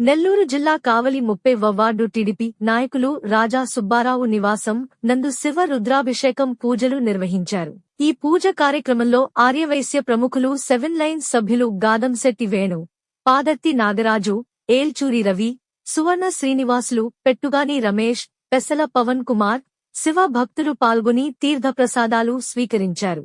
నెల్లూరు జిల్లా కావలి ముప్పై ward TDP నాయకులు రాజా సుబ్బారావు నివాసం నందు శివ రుద్రాభిషేకం పూజలు నిర్వహించారు. ఈ పూజ కార్యక్రమంలో ఆర్యవైశ్య ప్రముఖులు సెవెన్ లైన్ సభ్యులు గాదంశెట్టి వేణు పాదర్తి నాగరాజు ఏల్చూరి రవి సువర్ణ శ్రీనివాసులు పెట్టుగాని రమేష్ పెసల పవన్ కుమార్ శివ భక్తులు పాల్గొని తీర్థప్రసాదాలు స్వీకరించారు.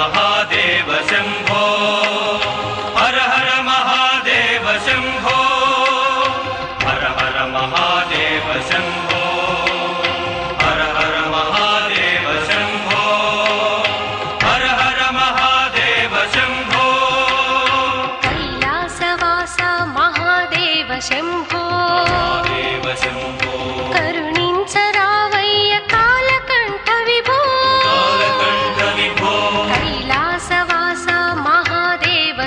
महादेव शम्भो। हर हर महादेव शम्भो। हर हर महादेव शम्भो। हर हर महादेव शम्भो। हर हर महादेव शम्भो। कैलासवास महादेव शम्भो। देव शम्भो